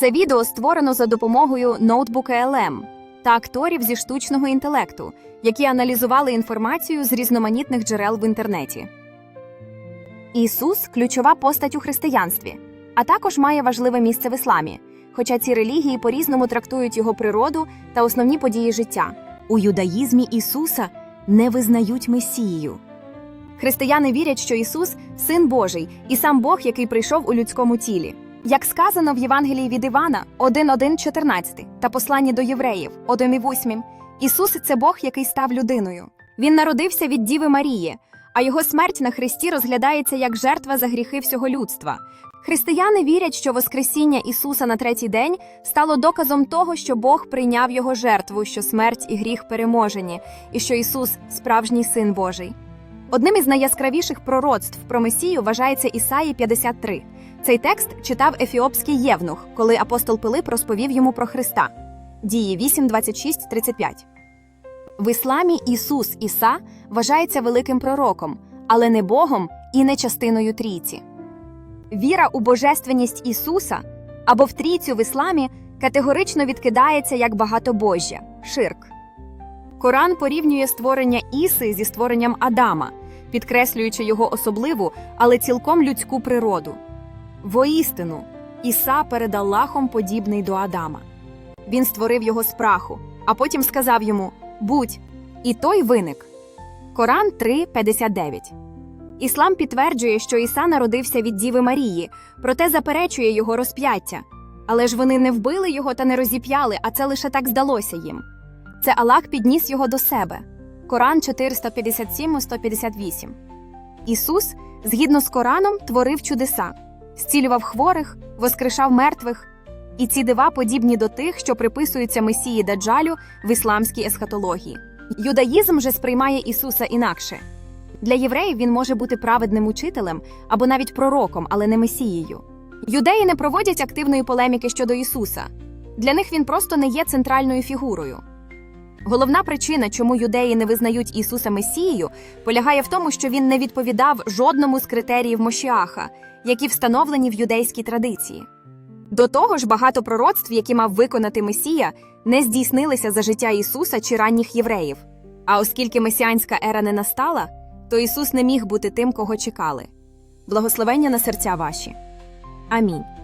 Це відео створено за допомогою ноутбука LM та акторів зі штучного інтелекту, які аналізували інформацію з різноманітних джерел в інтернеті. Ісус ключова постать у християнстві, а також має важливе місце в ісламі, хоча ці релігії по-різному трактують його природу та основні події життя. У юдаїзмі Ісуса не визнають Месією. Християни вірять, що Ісус син Божий і сам Бог, який прийшов у людському тілі. Як сказано в Євангелії від Івана 1.1.14 та посланні до євреїв 1.8, Ісус це Бог, який став людиною. Він народився від Діви Марії, а його смерть на Христі розглядається як жертва за гріхи всього людства. Християни вірять, що Воскресіння Ісуса на третій день стало доказом того, що Бог прийняв його жертву, що смерть і гріх переможені, і що Ісус справжній син Божий. Одним із найяскравіших пророцтв про Месію вважається Ісаї 53. Цей текст читав ефіопський євнух, коли апостол Пилип розповів йому про Христа. Дії 8, 26, 35. В ісламі Ісус Іса вважається великим пророком, але не Богом і не частиною трійці. Віра у божественність Ісуса або в трійцю в ісламі категорично відкидається як багатобожжя ширк. Коран порівнює створення Іси зі створенням Адама, підкреслюючи його особливу, але цілком людську природу. Воістину, Іса перед Аллахом подібний до Адама. Він створив його з праху, а потім сказав йому Будь, і той виник. Коран 3.59 Іслам підтверджує, що Іса народився від Діви Марії, проте заперечує його розп'яття. Але ж вони не вбили його та не розіп'яли, а це лише так здалося їм. Це Аллах підніс його до себе. Коран 457-158. Ісус, згідно з Кораном, творив чудеса, зцілював хворих, воскрешав мертвих. І ці дива подібні до тих, що приписуються Месії Даджалю в ісламській есхатології. Юдаїзм же сприймає Ісуса інакше. Для євреїв він може бути праведним учителем або навіть пророком, але не месією. Юдеї не проводять активної полеміки щодо Ісуса. Для них він просто не є центральною фігурою. Головна причина, чому юдеї не визнають Ісуса Месією, полягає в тому, що він не відповідав жодному з критеріїв Мошіаха, які встановлені в юдейській традиції. До того ж, багато пророцтв, які мав виконати Месія, не здійснилися за життя Ісуса чи ранніх євреїв. А оскільки месіанська ера не настала, то Ісус не міг бути тим, кого чекали. Благословення на серця ваші. Амінь.